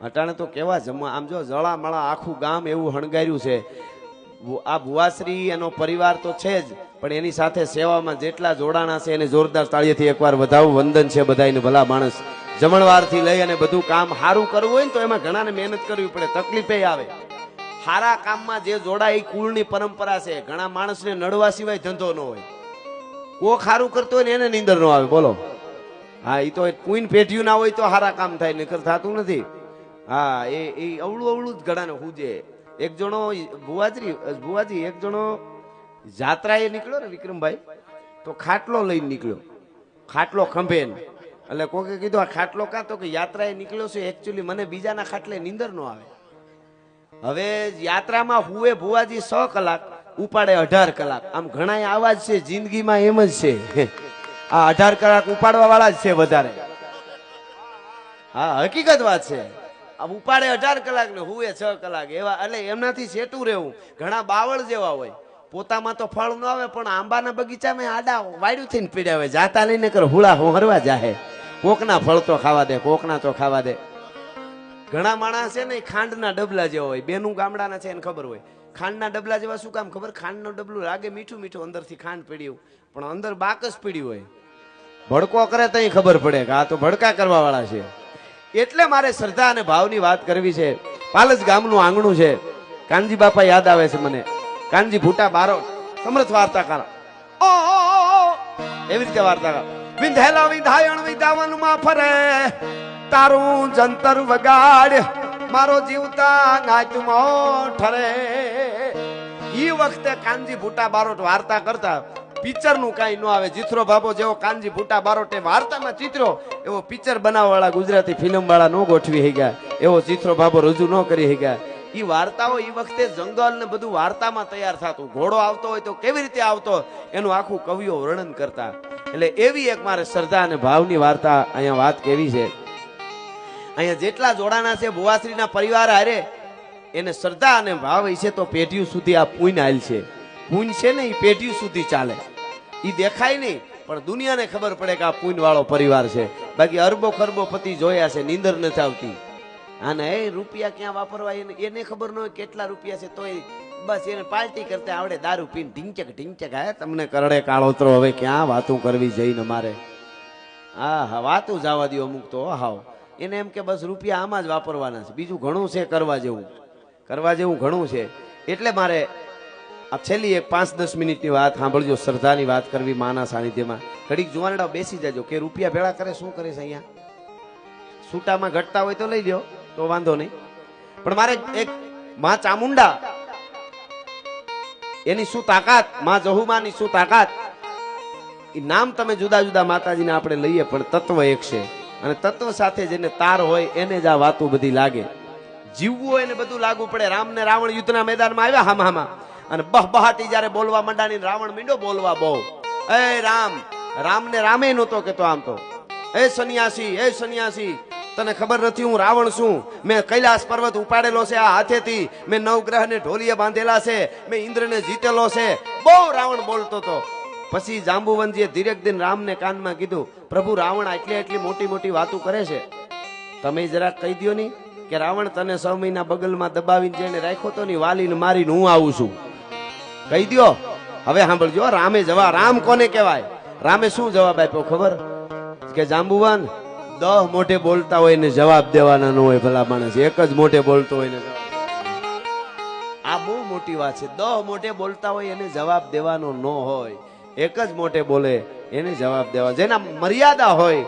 અટાણે તો કેવા જમવા આમ જો જળા મળા આખું ગામ એવું હણગાર્યું છે. આ ભુવાશ્રી એનો પરિવાર તો છે જ, પણ એની સાથે સેવામાં જેટલા જોડાણા છે, એને જોરદાર તાળીએથી એકવાર વધાવું વંદન છે બધાને ભલા માણસ જમણવારથી લઈ અને બધું કામ સારું કરવું હોય ને તો એમાં ઘણાને મહેનત કરવી પડે, તકલીફે આવે. સારા કામમાં જે જોડાય એ કુળની પરંપરા છે. ઘણા માણસને નડવા સિવાય ધંધો ન હોય. કોક સારું કરતો હોય ને એને નીંદર ન આવે. બોલો. હા એ તો કુઈન પેઢ્યું ના હોય તો સારા કામ થાય, નકર થતું નથી. હા, એ એ અવળું અવળું જ ગળાને હુજે. એક જણો ભુવાજી ભુવાજી, એક જણો જાત્રાએ નીકળ્યો ને વિક્રમભાઈ, તો ખાટલો લઈને નીકળ્યો. ખાટલો ખંભે એટલે કોકે કીધું, આ ખાટલો કાં? તો કે, યાત્રાએ નીકળ્યો છે. એકચ્યુઅલી મને બીજાના ખાટલે નીંદર ન આવે. હવે યાત્રામાં હુએ ભુવાજી સો કલાક, ઉપાડે અઢાર કલાક. આમ ઘણા આવા જ છે, જિંદગીમાં એમ જ છે. આ અઢાર કલાક ઉપાડવા વાળા જ છે વધારે. હા, હકીકત વાત છે. ઉપાડે અઢાર કલાક ને હુએ છ કલાક. એવા એટલે એમનાથી સેટું રહેવું. ઘણા બાવળ જેવા હોય. પોતામાં તો ફળ ન આવે, પણ આંબાના બગીચામાં આડા વાયડું થઈને પીડ્યા હોય. જાતા લઈને કર, હુળા હું હરવા જાહે. કોકના ફળ તો ખાવા દે, કોકના તો ખાવા દે. ઘણા માણસ છે ને, ખાંડના ડબલા જેવા હોય. બેનું ગામડાના છે એને ખબર હોય. ખાંડના ડબલા જેવા શું કામ ખબર? ખાંડનું ડબલું લાગે મીઠું મીઠું, અંદરથી ખાંડ પીડ્યું પણ અંદર બાકસ પીડ્યું હોય. ભડકો કરે તો ખબર પડે કે આ તો ભડકા કરવા વાળા છે. એટલે મારે શ્રદ્ધા અને ભાવની વાત કરવી છે. પાલસ ગામનું આંગણું છે. કાનજી બાપા યાદ આવે છે મને. કાનજી ભૂટા બારો. સમર્થ વાર્તાકાર. એવી રીતે વાર્તાકાર. વિંધેલા, વિંધાયણ, વિધાવનમાં ફરે. તારું જંતર વગાડ. મારો જીવતા નાચમો ઠરે. ઈ વખતે કાનજી ભૂટા બારોટ વાર્તા કરતા પિક્ચરનું કઈ ન આવે. જીથરો બાબો જેવો કાનજી ભૂટા બારોટે વાર્તામાં ચિત્રો, એવો પિક્ચર બનાવવાળા ગુજરાતી ફિલ્મ વાળા નો ગોઠવી હઈ એવો ચિત્રો બાબો રજૂ ન કરી હઈ ઈ વાર્તાઓ એ વખતે જંગલ ને બધું વાર્તામાં તૈયાર થતું. ઘોડો આવતો હોય તો કેવી રીતે આવતો? એનું આખું કવિઓ વર્ણન કરતા. એટલે એવી એક મારે શ્રદ્ધા અને ભાવની વાર્તા અહીંયા વાત કેવી છે. અહીંયા જેટલા જોડાણા છે, ભુવાશ્રીના પરિવાર હારે, એને શ્રદ્ધા અને ભાવ છે તો પેઢીઓ સુધી આ પૂન આલ છે. પૂન છે ને એ પેઢીઓ સુધી ચાલે. એ દેખાય નહીં, પણ દુનિયાને ખબર પડે કે આ પુણ્ય પરિવાર છે. બાકી અરબો ખરબો પતિ જોયા છે, નીંદર નથી આવતી. આને, એ, રૂપિયા ક્યાં વાપરવા? એને એને ખબર ન હોય કેટલા રૂપિયા છે, તોય બસ એને પાર્ટી કરતા આવડે, દારૂ પીને ઢીંચક ઢીંચક, હે, તમને કરડે કાળોતરો, હવે ક્યાં વાતું કરવી જઈને મારે? હા હા, વાતું જવા દો અમુક તો હાવ. એને એમ કે, બસ રૂપિયા આમાં જ વાપરવાના છે, બીજું ઘણું છે, કરવા જેવું. કરવા જેવું ઘણું છે. એટલે મારે આ છેલ્લી એક પાંચ દસ મિનિટની વાત સાંભળજો, શ્રદ્ધાની વાત કરવી માના સાનિધ્યમાં. ઘડીક જુવાનડા બેસી જજો કે રૂપિયા ભેળા કરે, શું કરે છે અહીંયા? છૂટામાં ઘટતા હોય તો લઈ લ્યો, તો વાંધો નહીં. પણ મારે એક માં ચામુંડા, એની શું તાકાત? માં જહુમાની શું તાકાત? એ નામ તમે જુદા જુદા માતાજીને આપણે લઈએ, પણ તત્વ એક છે. અને તત્વ સાથે જેને તાર હોય, એને જ આ વાતો બધી લાગે. જીવવું હોય ને બધું લાગુ પડે. રામ ને રાવણ યુદ્ધના મેદાનમાં આવ્યા, હામ હામા. અને બહ બહાટી જ્યારે બોલવા માંડાની રાવણ મીંડો બોલવા બહુ. એ રામ રામ ને રામે નહોતો કેતો આમ તો. એ સન્યાસી એ સન્યાસી, તને ખબર નથી હું રાવણ છું મેં કૈલાસ પર્વત ઉપાડેલો છે આ હાથેથી. મેં નવગ્રહ ને ઢોલીએ બાંધેલા છે, મેં ઇન્દ્રને જીતેલો છે. બહુ રાવણ બોલતો હતો પછી જાંબુવનજીએ ધીરેક દિન રામને કાનમાં કીધું, પ્રભુ, રાવણ આટલી આટલી મોટી મોટી વાતો કરે છે. તમે જરાક કહી દો ની કે રાવણ તને છ મહિના બગલમાં દબાવીને જેને રાખ્યો તો ની વાલીને મારીને હું આવું છું. કહી દો હવે સાંભળજો, રામે જવા, રામ કોને કહેવાય? રામે શું જવાબ આપ્યો ખબર? કે જાંબુવાન, દહ મોઢે બોલતા હોય ને જવાબ દેવાના ન હોય ભલા માણસ. એક જ મોઢે બોલતો હોય ને આ બહુ મોટી વાત છે. દહ મોઢે બોલતા હોય એને જવાબ દેવાનો ન હોય. એક જ મોઢે બોલે, એને જવાબ દેવા. જેના મર્યાદા હોય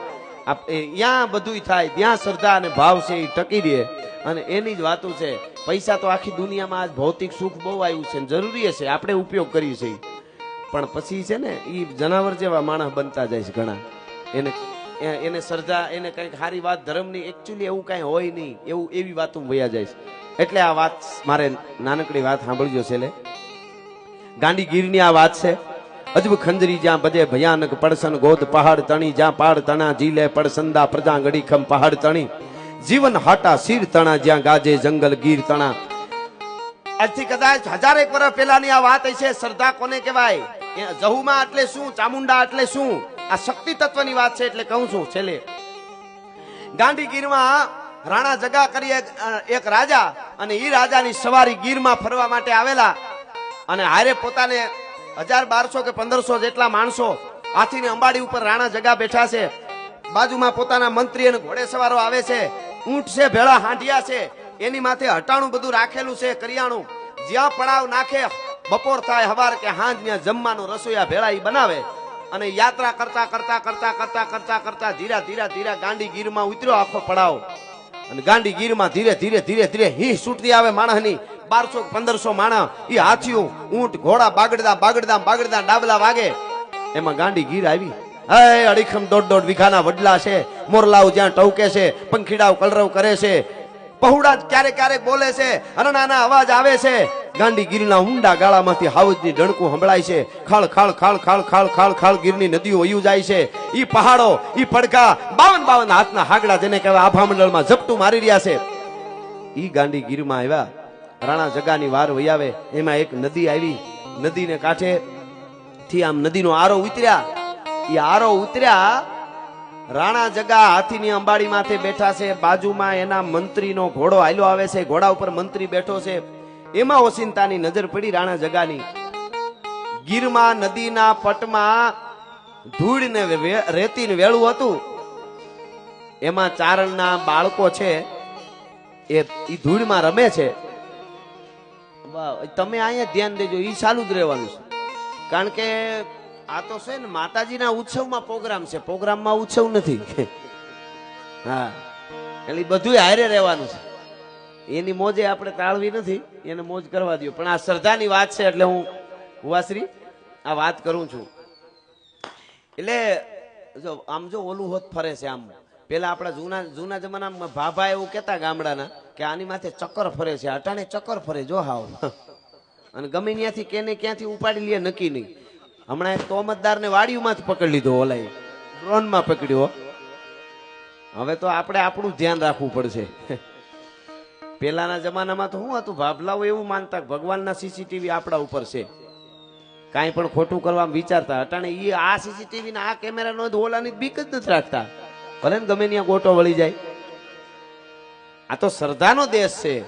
ત્યાં બધું થાય, ત્યાં શ્રદ્ધા અને ભાવ છે એ ટકી દે. અને એની જ વાતો છે પૈસા તો આખી દુનિયામાં આજ ભૌતિક સુખ બહુ આવ્યું છે જરૂરી છે, આપણે ઉપયોગ કરીએ છીએ. પણ પછી છે ને એ જનાવર જેવા માણસ બનતા જાય છે ઘણા. એને એને સર્જા એને કંઈક સારી વાત, ધર્મની એકચ્યુઅલી એવું કાંઈ હોય નહીં, એવું, એવી વાતો વયા જાય છે. એટલે આ વાત મારે નાનકડી વાત સાંભળજો છે ગાંડી ગીરની આ વાત છે, અજબ ખંજરી જ્યાં બધે ભયાનક પડસન ગોદ પહાડ તણી, જ્યાં પહાડ તણા જીલે પડસંદા પ્રજા ગડીખમ પહાડ તણી. જીવન હાટા શીર તણા જ્યાં ગાજે જંગલ ગીર તણા. આજથી કદાચ હજારેક વર્ષ પહેલાની આ વાત છે શ્રદ્ધા કોને કહેવાય? જહુમાં એટલે શું ચામુંડા એટલે શું? આ શક્તિ તત્વની વાત છે એટલે કહું છું છેલ્લે. ગાંધીગીરમાં રાણા જગા કરી એક, રાજા અને એ રાજાની સવારી ગીરમાં ફરવા માટે આવેલા. અને હારે પોતાને હજાર બારસો કે પંદરસો જેટલા માણસો હાથીની અંબાડી ઉપર રાણા જગા બેઠા છે. બાજુમાં પોતાના મંત્રી અને ઘોડે સવારો આવે છે. ઊંટ છે, ભેળા હાંડિયા છે, એની માથે હટાણું બધું રાખેલું છે, કરિયાણું. જ્યાં પડાવ નાખે, બપોર થાય હવાર કે હાંજ ત્યાં જમવાનું રસોઈયા ભેળા ઈ બનાવે. અને યાત્રા કરતા કરતા કરતા કરતા કરતા કરતા ધીરા ધીરા ધીરા ગાંડી ગીરમાં ઉતર્યો આખો પડાવ. અને ગાંડી ગીરમાં ધીરે ધીરે ધીરે ધીરે હી છૂટતી આવે માણસની બારસો પંદરસો માણસ એ હાથીઓ ઊંટ, ઘોડા બાગડતા બાગડતા બાગડતા ડાબલા વાગે. એમાં ગાંડી ગીર આવી. હે, અડીખમ દોઢ દોઢ વીઘાના વડલા છે, મોરલાઓ જ્યાં ટવકે છે, પંખીડાઓ કલરવ કરે છે, પહુડા ક્યારેક ક્યારેક બોલે છે અરણાના અવાજ આવે છે. ગાંડી ગીરના ઊંડા ગાળામાંથી હાવજની ડણકું સંભળાય છે. ખાળ ખાળ ખાળ ખાળ ખાળ ખાળ ખાળ ગીરની નદીઓ વયું જાય છે. ઈ પહાડો, ઈ પડકા બાવન બાવન હાથના હાગડા જેને કહેવાય આભા મંડળમાં ઝપટું મારી રહ્યા છે. ઈ ગાંડી ગીરમાં આવ્યા. રાણા જગાની વાર વહી આવે એમાં એક નદી આવી. નદીને કાંઠે થી આમ નદીનો આરો ઉતર્યા. આરો ઉતર્યા. રાણા જગા હાથીની અંબાડી માથે બેઠા છે. બાજુમાં એના મંત્રીનો ઘોડો હાલ્યો આવે છે. ઘોડા ઉપર મંત્રી બેઠો છે. એમાં ઓસિંતાની નજર પડી રાણા જગાની. ગીરમાં નદીના પટમાં ધૂળ ને રેતી વેળું હતું. એમાં ચારણના બાળકો છે. એ ધૂળમાં રમે છે. તમે અહીંયા ધ્યાન દેજો. એ ચાલુ જ રહેવાનું છે. કારણ કે આ તો છે ને માતાજીના ઉત્સવમાં પ્રોગ્રામ છે. પ્રોગ્રામમાં ઉત્સવ નથી. હા. એટલે બધું હારે રહેવાનું છે. એની મોજે આપણે ટાળવી નથી, એને મોજ કરવા દો પણ આ શ્રદ્ધાની વાત છે એટલે હું વાસરી આ વાત કરું છું. એટલે જો, આમ જો ઓલું હોત ફરે છે આમ. પેલા આપણા જૂના જૂના જમાનામાં ભાભા એવું કહેતા ગામડાના કે આની માથે ચક્કર ફરે છે, અટાણે ચક્કર ફરે, જો હાવ. અને ગમે ત્યાંથી કેને ક્યાંથી ઉપાડી લે, નક્કી નહીં. હમણાં એક તોમતદારને જ પકડી લીધો, ઓલાએ. ડ્રોનમાં પકડ્યો. હવે તો આપણે આપણું ધ્યાન રાખવું પડશે. પેલાના જમાનામાં તો શું હતું? ભાભલાઓ એવું માનતા ભગવાનના સીસીટીવી આપણા ઉપર છે. કાંઈ પણ ખોટું કરવા વિચારતા અટાણે એ આ સીસીટીવી ને આ કેમેરા નો ઓલાની બીક જ નથી રાખતા. ભલે ને ગમે ત્યાં ગોટો વળી જાય. આ તો શ્રદ્ધાનો દેશ છે.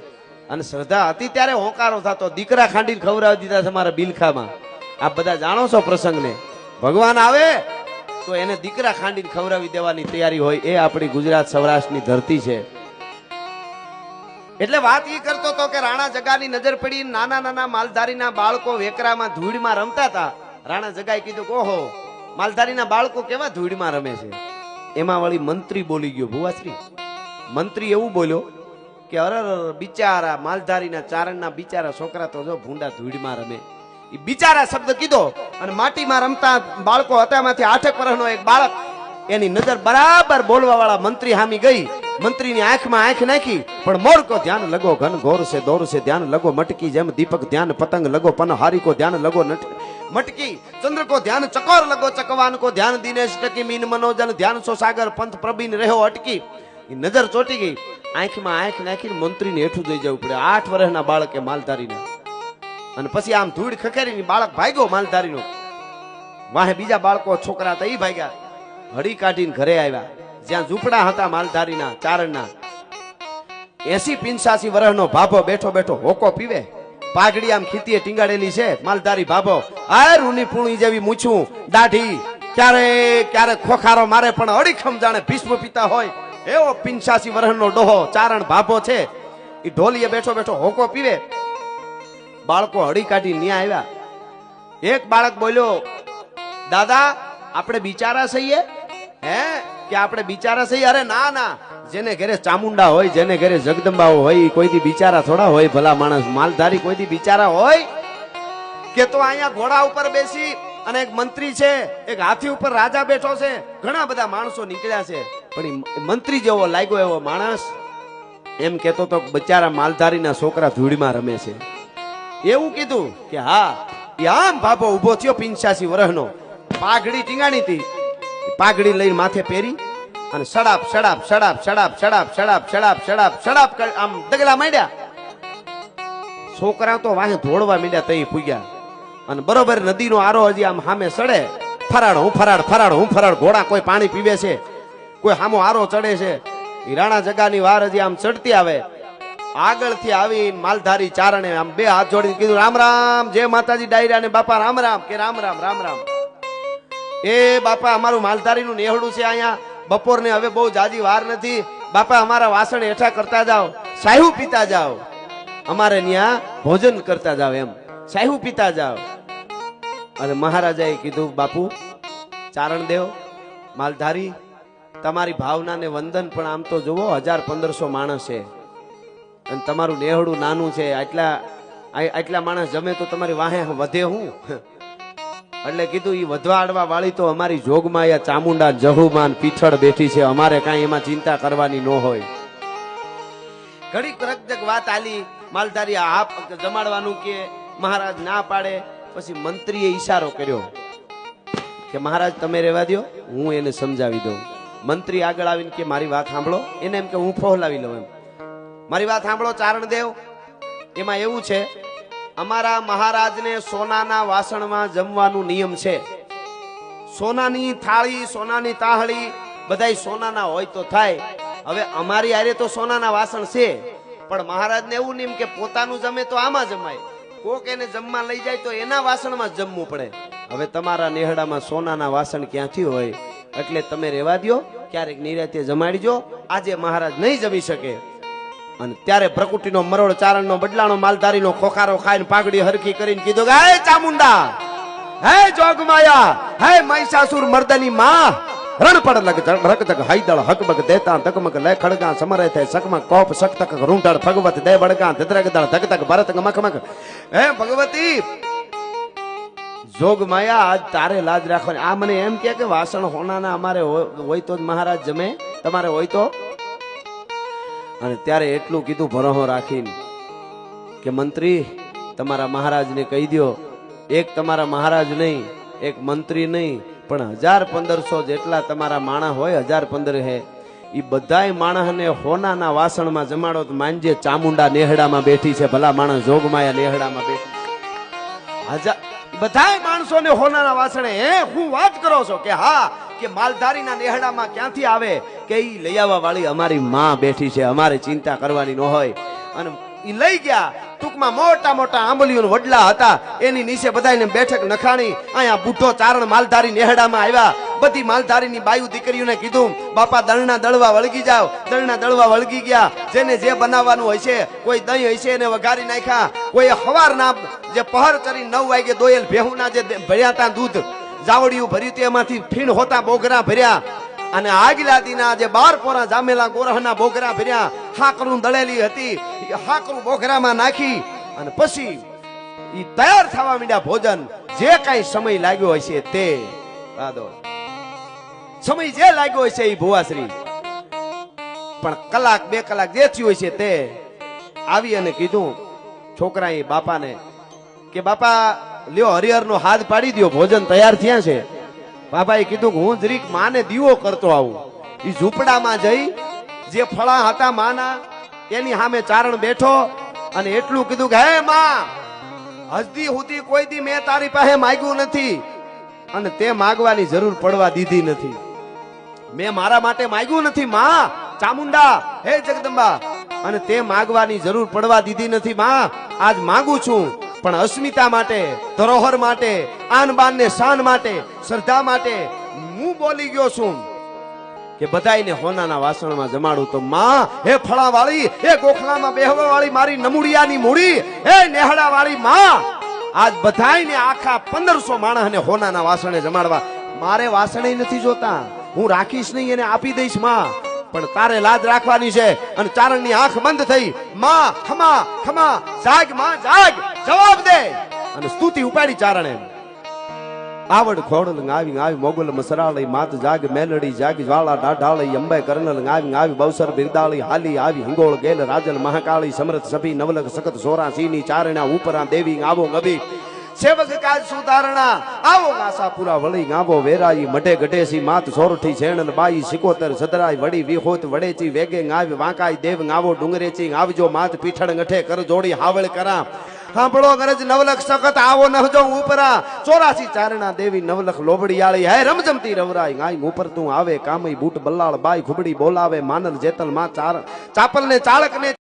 અને શ્રદ્ધા હતી ત્યારે હોંકારો થતો. દીકરા ખાંડીને ખવડાવી દીધા છે મારા બિલખામાં. આપ બધા જાણો છો પ્રસંગને. ભગવાન આવે, તો એને દીકરા ખાંડીને ખવડાવી દેવાની તૈયારી હોય, એ આપણી ગુજરાત સૌરાષ્ટ્રની ધરતી છે. એટલે વાત એ કરતો હતો કે રાણા જગાની નજર પડી, નાના નાના માલધારીના બાળકો વેકરામાં ધૂળમાં રમતા હતા. રાણા જગાએ કીધું ઓહો, માલધારીના બાળકો કેવા ધૂળમાં રમે છે? એમાં વળી મંત્રી બોલી ગયો ભુવાશ્રી મંત્રી એવું બોલ્યો કે અરર, બિચારા માલધારીના ચારણના બિચારા છોકરા તો જો ભૂંડા ધૂળમાં રમે. બિચારા શબ્દ કીધો અને માટીમાં રમતા બાળકો હતા એમાંથી આઠેક વર્ષનો એક બાળક એની નજર બરાબર બોલવા વાળા મંત્રી હામી ગઈ. મંત્રીની આંખમાં આંખ નાખી, પણ મોર કો ધ્યાન લગો, ઘન ઘોર છે, દોર છે, ધ્યાન લગો, મટકી જેમ દીપક ધ્યાન, પતંગ લગો, પન હારીકો ધ્યાન લગો મટકી ચંદ્ર કો ધ્યાન, ચકોર લગો ચકવાન કો ધ્યાન, દિનેશ, ટકી, મીન, મનોજન, ધ્યાન, સો સાગર, પંથ, પ્રબીન રહ્યો અટકી. નજર ચોટી ગઈ. આંખમાં આંખ નાખીને મંત્રીને હેઠું જઈ જવું પડે. આઠ વર્ષના બાળકે માલધારીને. અને પછી આમ ધૂળ ખખેરીને બાળક ભાગ્યો માલધારીનો. વાહે બીજા બાળકો છોકરા હતા ભાગ્યા. હળી કાઢીને ઘરે આવ્યા. જ્યાં ઝૂંપડા હતા માલધારીના, ચારણના. એસી પિંચાસી વર્ષનો ભાભો બેઠો બેઠો હોકો પીવે. પાઘડી આમ ખીતીએ ટીંગાડેલી છે માલધારી ભાભો. આ રૂની પૂણી જેવી મૂછું. દાઢી. ક્યારે ક્યારે ખોખારો મારે પણ અડીખમ જાણે ભીષ્મ પિતા હોય. એવો પિંચાસી વર્ષનો ડોહો ચારણ ભાભો છે. એ ઢોલીએ બેઠો બેઠો હોકો પીવે. બાળકો હળી કાઢી ન્યા આવ્યા. એક બાળક બોલ્યો, દાદા, આપણે બિચારા છીએ? હે? કે આપણે બિચારા છીએ? અરે ના ના. જેને ઘરે ચામુંડા હોય, જેને ઘરે જગદંબાઓ હોય કોઈ કોઈથી બિચારા થોડા હોય, ભલા માણસ. માલધારી કોઈથી બિચારા હોય? કે તો અહીંયા ઘોડા ઉપર બેસી અને એક મંત્રી છે, એક હાથી ઉપર રાજા બેઠો છે. ઘણા બધા માણસો નીકળ્યા છે. પણ મંત્રી જેવો લાગ્યો એવો માણસ. એમ કેતો તો બચારા માલધારીના છોકરા ધૂળમાં રમે છે. એવું કીધું કે હા, એ આમ બાબો ઊભો થયો પિંચાસી વર્ષનો પાઘડી ટીંગાણી હતી. પાઘડી લઈને માથે પહેરી અને સડાપ સડાપ સડાપ સડાપ સડાપ સડાપ સડાપ સડાપ સડાપ આમ દગલા માંડ્યા. છોકરા તો વાહે ધોળવા માંડ્યા તઈ પૂગ્યા. અને બરોબર નદીનો આરો હજી આમ સામે સડે. ફરાડ હું ફરાડ ફરાડ હું ફરાડ ઘોડા કોઈ પાણી પીવે છે. કોઈ સામો આરો ચડે છે. રાણા જગાની વાર હજી આમ ચડતી આવે. આગળથી આવી માલધારી ચારણે આમ બે હાથ જોડી કીધું, રામ રામ, જય માતાજી, ડાયરા ને બાપા, રામ રામ. કે રામ રામ રામ રામ. એ બાપા અમારું માલધારીનું નેહડું છે અહીંયા. બપોરને હવે બહુ જાજી વાર નથી. બાપા, અમારા વાસણ હેઠા કરતા જાઓ. સાહુ પીતા જાઓ. અમારે ત્યાં ભોજન કરતા જાઓ એમ. સાહુ પીતા જાઓ. અને મહારાજાએ કીધું, બાપુ, ચારણ દેવ, માલધારી, તમારી ભાવનાને વંદન, પણ આમ તો જુઓ, હજાર પંદરસો માણસ છે. અને તમારું નેહડું નાનું છે, આટલા આટલા માણસ જમે તો તમારી વાહે વધે હું? એટલે કીધું એ વધવા આડવા વાળી તો અમારી જોગમાં યા ચામુંડા જહુમાન પીઠળ બેઠી છે. અમારે કાંઈ એમાં ચિંતા કરવાની ન હોય. ઘડીક રકજક વાત આલી માલધારી આ જમાડવાનું કે મહારાજ ના પાડે? પછી મંત્રીએ ઈશારો કર્યો કે, મહારાજ, તમે રહેવા દ્યો, હું એને સમજાવી દઉં. મંત્રી આગળ આવીને કે, મારી વાત સાંભળો. એને એમ કે, હું ફોહલાવી લઉં એમ. મારી વાત સાંભળો ચારણ દેવ એમાં એવું છે, અમારા મહારાજને સોનાના વાસણમાં જમવાનું નિયમ છે. સોનાની થાળી, સોનાની તાહળી, બધાય સોનાના હોય તો થાય. હવે અમારી આરે તો સોનાના વાસણ છે. પણ મહારાજને એવું નિયમ કે પોતાનું જમે તો આમાં જમાય. કોક એને જમવા લઈ જાય તો એના વાસણમાં જમવું પડે. હવે તમારા નેહડામાં સોનાના વાસણ ક્યાંથી હોય? એટલે તમે રહેવા દ્યો, ક્યારેક નિરાતે જમાડીજો. આજે મહારાજ નહીં જમી શકે. અને ત્યારે પ્રકૃતિનો મરોડ ચારણનો બદલાણો માલધારીનો ખોખારો ખાઈને પાઘડી હરખી કરીને કીધું કે, હે ચામુંડા, હે જોગમાયા, હે મહિષાસુર મર્દની માં રણ પડ લગ તક હૈદળ હકબક દેતા તકમક લે ખડગા સમરે થે સકમક કોપ સક તક રૂંઢળ, ભગવત દે બડગા ધદ્રગ દળ ધક તક ભરત મખમક હે ભગવતી જોગ માયા આજ તારે લાજ રાખવાની. આ મને એમ કે વાસણ હોનાના અમારે હોય તો જ મહારાજ જમે, તમારે હોય તો અને ત્યારે એટલું કીધું ભરોહો રાખીને કે મંત્રી, તમારા મહારાજને કહી દ્યો, એક તમારા મહારાજ નહીં, એક મંત્રી નહીં, પણ હજાર પંદરસો જેટલા તમારા માણસ હોય, હજાર પંદર હે. એ બધાય માણસને હોનાના વાસણમાં જમાડો તો માનજે ચામુંડા નેહડામાં બેઠી છે, ભલા માણસ જોગમાયા નેહડામાં બેઠી હજાર બધાય માણસોને હોનાના વાસણે, હે, હું વાત કરો છો કે હા કે માલધારીના નેહડામાં ક્યાંથી આવે કે એ લઈ આવવા વાળી અમારી માં બેઠી છે, અમારે ચિંતા કરવાની ન હોય. અને એ લઈ ગયા, ટૂંકમાં મોટા મોટા આંબલીઓ વડલા હતા, એની નીચે બધાને બેઠક નખાણી, અહીંયા બુઢો ચારણ માલધારી નેહડામાં આવ્યા. બધી માલધારીની બાયુ દીકરીઓને કીધું, બાપા, દળના દળવા વળગી જાવ દળના દળવા વળગી ગયા. જેને જે બનાવવાનું હોય છે, કોઈ દહીં હોય છે, એને વઘારી નાખ્યા. કોઈ હવારના જે પહર કરી નવ વાગે દોયેલ ભેહુના જે ભર્યા દૂધ જાવડિયું ભર્યું તે એમાંથી ફીણ હોતા બોગરા ભર્યા અને આગલા દીના જે બાર પોરા જામેલા ગોરહના બોગરા ભર્યા, હાકરું દળેલી હતી હાકરું બોગરામાં નાખી અને પછી ઈ તૈયાર થવા માંડ્યા ભોજન. જે કઈ સમય લાગ્યો હશે તે દાદો સમય જે લાગ્યો હશે એ ભુવાશ્રી. પણ કલાક, બે કલાક જે થયું હશે તે આવી અને કીધું, છોકરાએ બાપાને કે બાપા લ્યો હરિહરનો હાથ પાડી દ્યો, ભોજન તૈયાર થયા છે. બાપાએ કીધું કે હું જરીક માને દીવો કરતો આવું. એ ઝૂંપડામાં જઈ, જે ફળા હતા માના, એની સામે ચારણ બેઠો અને એટલું કીધું કે, હે માં, હજદી સુધી કોઈ દી મેં તારી પાસે માગ્યું નથી. અને તે માગવાની જરૂર પડવા દીધી નથી. મેં મારા માટે માગ્યું નથી, માં, ચામુંડા, હે જગદંબા. અને તે માગવાની જરૂર પડવા દીધી નથી, માં. આજ માંગુ છું. પણ અસ્મિતા માટે, ધરોહર માટે આન ને શાન માટે, શ્રદ્ધા માટે હું બોલી ગયો છું કે બધાને હોનાના વાસણમાં જમાડું તો માં, હે ફળા વાળી હે ગોખલામાં બેહવા વાળી મારી નમુડિયાની મૂડી, હે નેહડા વાળી માં, આજ બધાને આખા પંદરસો માણસને હોનાના વાસણે જમાડવા. મારે વાસણે નથી જોતા. હું રાખીશ નહીં, એને આપી દઈશમાં. પણ તારે લાજ રાખવાની છે અને ચારણની આંખ બંધ થઈ. માં, ખમા ખમા, જાગ, માં, જાગ. જવાબ દે. અને સ્તુતિ ઉપાડી ચારણે. આવડ ખોડલ આવી આવી મોગલ મસરાળી, માત જાગ મેલડી, જાગ જ્વાળા ડાઢાળી, અંબે કરનલ આવી આવી બવસર બિરદાળી, હાલી આવી હંગોળ ગેલ રાજલ મહાકાળી, સમરથ સભી નવલક સખત સોરા સીની, ચારણા ઉપરા દેવી આવો ગભી. સેવક કાજ સુધારણા, આવો ગાસાપુરા વળી ગાવો વેરાઈ, મઢે ગઢેસી, માત સોરઠી છેણલ બાઈ, સિકોતર સદરાઈ વડી વિહોત વડેચી, વેગે ગાવી વાંકાઈ, દેવ ગાવો ડુંગરેચી આવજો માત પીઠળ ગઠે કર જોડી હાવળ કરા. સાંભળો ગરજ નવલખ સખત, આવો નહજો ઉપરા. ચોરાસી ચારણા દેવી નવલખ લોબડિયાળી હે રમજમતી રવરાઈ ગાય ઉપર તું આવે. કામઈ બૂટ બલ્લાળ બાઈ ખુબડી બોલાવે. માનલ જેતલમાં ચાર ચાપલ ને ચાળક ને